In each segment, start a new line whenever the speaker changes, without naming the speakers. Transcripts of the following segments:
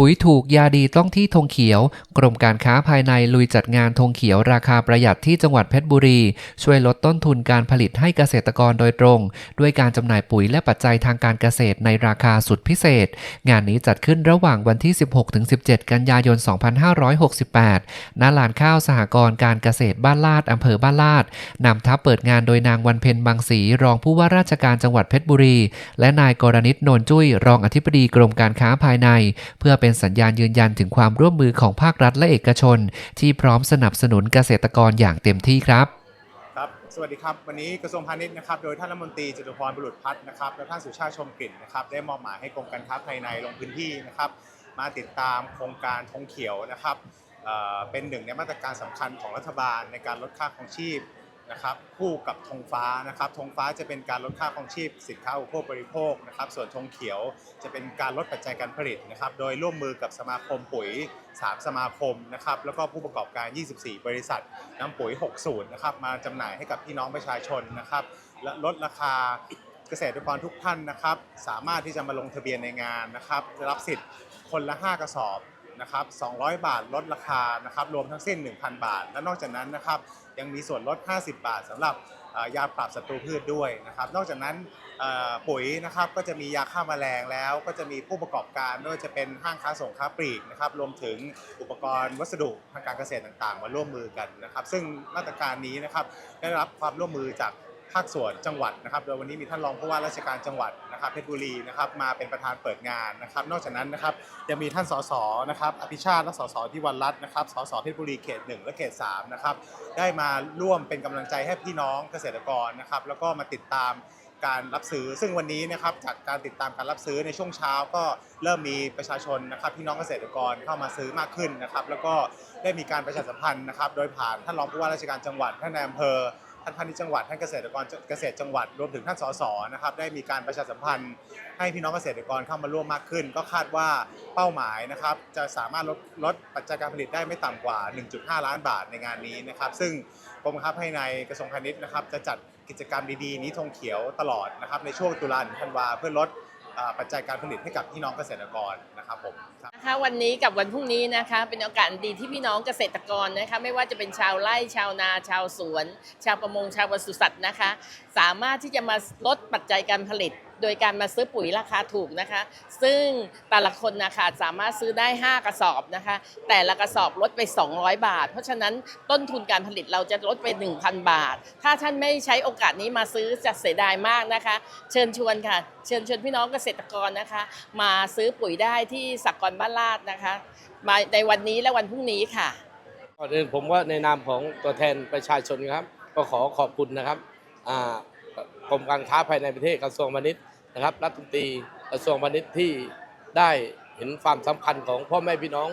ปุ๋ยถูกยาดีต้องที่ธงเขียว กรมการค้าภายในลุยจัดงานธงเขียวราคาประหยัดที่จังหวัดเพชรบุรี ช่วยลดต้นทุนการผลิตให้เกษตรกรโดยตรง ด้วยการจำหน่ายปุ๋ยและปัจจัยทางการเกษตรในราคาสุดพิเศษ งานนี้จัดขึ้นระหว่างวันที่ 16-17 กันยายน 2568ณลานข้าวสหกรณ์การเกษตรบ้านลาดอำเภอบ้านลาดนำทัพเปิดงานโดยนางวันเพ็ญบางศรีรองผู้ว่าราชการจังหวัดเพชรบุรี และนายกรณิตโนนจุ้ยรองอธิบดีกรมการค้าภายใน เพื่อเป็น็นสัญญาณยืนยันถึงความร่วมมือของภาครัฐและเอกชน ที่พร้อมสนับสนุนเกษตรกรอย่างเต็มที่ครับ
ครับสวัสดีครับ วันนี้กระทรวงพาณิชย์นะครับโดยท่านรัฐมนตรีจตุพรบุรุษพัฒน์นะครับและท่านสุชาติชมกลิ่นนะครับได้มอบหมายให้กรมการค้าภายในลงพื้นที่นะครับมาติดตามโครงการธงเขียวนะครับเอ่อเป็นหนึ่งในมาตรการสำคัญของรัฐบาลในการลดค่าครองชีพ นะครับคู่กับธงฟ้านะครับธงฟ้าจะเป็นการลดค่าครองชีพสินค้าอุปโภคบริโภคนะครับส่วนธงเขียวจะเป็นการลดปัจจัยการผลิตนะครับโดยร่วมมือกับสมาคมปุ๋ย 3 สมาคมนะครับแล้วก็ผู้ประกอบการ 24 บริษัทนำปุ๋ย6สูตรนะครับมาจำหน่ายให้กับพี่น้องประชาชนนะครับและลดราคาเกษตรกรทุกท่านนะครับ สามารถที่จะมาลงทะเบียนในงานนะครับรับสิทธิ์คนละ 5 กระสอบ นะครับ200 บาทลดราคานะครับรวมทั้งสิ้น 1,000 บาท และนอกจากนั้นนะครับยังมีส่วนลด 50 บาทสำหรับยาปราบศัตรูพืชด้วยนะครับ นอกจากนั้นปุ๋ยนะครับก็จะมียาฆ่าแมลงแล้ว ก็จะมีผู้ประกอบการไม่ว่าจะเป็นห้างค้าส่งค้าปลีกนะครับรวมถึงอุปกรณ์วัสดุทางการเกษตรต่างๆ มาร่วมมือกันนะครับ ซึ่งมาตรการนี้นะครับได้รับความร่วมมือจาก ภาคส่วนจังหวัดนะครับ โดยวันนี้มีท่านรองผู้ว่าราชการจังหวัดนะครับเพชรบุรีนะครับมาเป็นประธานเปิดงานนะครับ นอกจากนั้นนะครับยังมีท่านสสนะครับอภิชาติและสสที่วันรัตน์นะครับสสเพชรบุรีเขตหนึ่งและเขตสามนะครับได้มาร่วมเป็นกำลังใจให้พี่น้องเกษตรกรนะครับ แล้วก็มาติดตามการรับซื้อ ซึ่งวันนี้นะครับจากการติดตามการรับซื้อในช่วงเช้าก็เริ่มมีประชาชนนะครับพี่น้องเกษตรกรเข้ามาซื้อมากขึ้นนะครับ แล้วก็ได้มีการประชาสัมพันธ์นะครับ โดยผ่านท่านรองผู้ว่าราชการจังหวัดท่านนายอำเภอ ท่านพาณิชย์จังหวัดท่านเกษตรกรเกษตรจังหวัดรวมถึงท่านสสนะครับได้มีการประชาสัมพันธ์ ให้พี่น้องเกษตรกรเข้ามาร่วมมากขึ้น ก็คาดว่าเป้าหมายนะครับจะสามารถลดลดปัจจัยการผลิตได้ไม่ต่ำกว่า 1.5 ล้านบาทในงานนี้นะครับซึ่งกรมบังคับให้ในกระทรวงพาณิชย์นะครับจะจัดกิจกรรมดีๆ นี้ธงเขียวตลอดนะครับในช่วงตุลาถึงธันวาเพื่อลด ปัจจัยการผลิตให้กับพี่น้องเกษตรกรนะครับผม
นะคะวันนี้กับวันพรุ่งนี้นะคะเป็นโอกาสดีที่พี่น้องเกษตรกรนะคะไม่ว่าจะเป็นชาวไร่ชาวนาชาวสวน ชาวประมงชาวปศุสัตว์นะคะ สามารถที่จะมาลดปัจจัยการผลิต โดยการมาซื้อปุ๋ยราคาถูกนะคะ ซึ่งแต่ละคนนะคะสามารถซื้อได้ 5 กระสอบนะคะ แต่ละกระสอบลดไป 200 บาท เพราะฉะนั้นต้นทุนการผลิตเราจะลดไป 1,000 บาท ถ้าท่านไม่ใช้โอกาสนี้มาซื้อจะเสียดายมากนะคะ เชิญชวนค่ะ เชิญชวนพี่น้องเกษตรกรนะคะ มาซื้อปุ๋ยได้ที่สักกรบ้านลาดนะคะมาในวันนี้และวันพรุ่งนี้ค่ะ
ก่อนอื่นผมว่าในนามของตัวแทนประชาชนครับ ก็ขอขอบคุณนะครับอ่า กรมการค้าภายในประเทศกระทรวงพาณิชย์นะครับรัฐมนตรีกระทรวงพาณิชย์ที่ได้เห็นความสำคัญของพ่อแม่พี่น้อง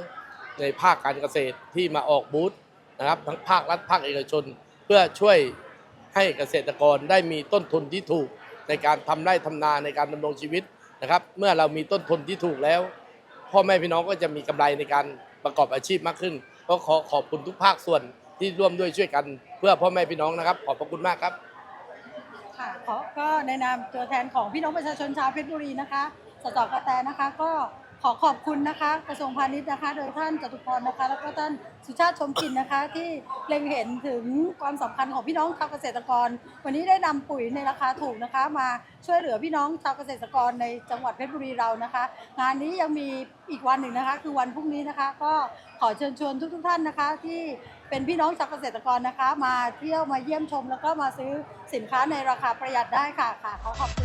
ในภาคการเกษตรที่มาออกบูธนะครับทั้งภาครัฐภาคเอกชน เพื่อช่วยให้เกษตรกรได้มีต้นทุนที่ถูกในการทำไร่ทำนาในการดำรงชีวิตนะครับ เมื่อเรามีต้นทุนที่ถูกแล้ว พ่อแม่พี่น้องก็จะมีกำไรในการประกอบอาชีพมากขึ้นก็ขอขอบคุณทุกภาคส่วนที่ร่วมด้วยช่วยกัน เพื่อพ่อแม่พี่น้องนะครับ ขอบพระคุณมากครับ
ค่ะขอก็ในนามตัวแทนของพี่น้องประชาชนชาวเพชรบุรีนะคะสสกระแตนะคะ ก็ขอขอบคุณนะคะ กระทรวงพาณิชย์นะคะ โดยท่านจตุพรนะคะ แล้วก็ท่านสุชาติชมกินนะคะ ที่เล็งเห็นถึงความสำคัญของพี่น้องชาวเกษตรกร วันนี้ได้นำปุ๋ยในราคาถูกนะคะ มาช่วยเหลือพี่น้องชาวเกษตรกรในจังหวัดเพชรบุรีเรานะคะ งานนี้ยังมีอีกวันหนึ่งนะคะ คือวันพรุ่งนี้นะคะ ก็ขอเชิญชวนทุก ๆ ท่านนะคะ ที่ เป็นพี่น้องชาวเกษตรกรนะคะ มาเที่ยวมาเยี่ยมชม แล้วก็มาซื้อสินค้าในราคาประหยัดได้ค่ะค่ะขอขอบคุณ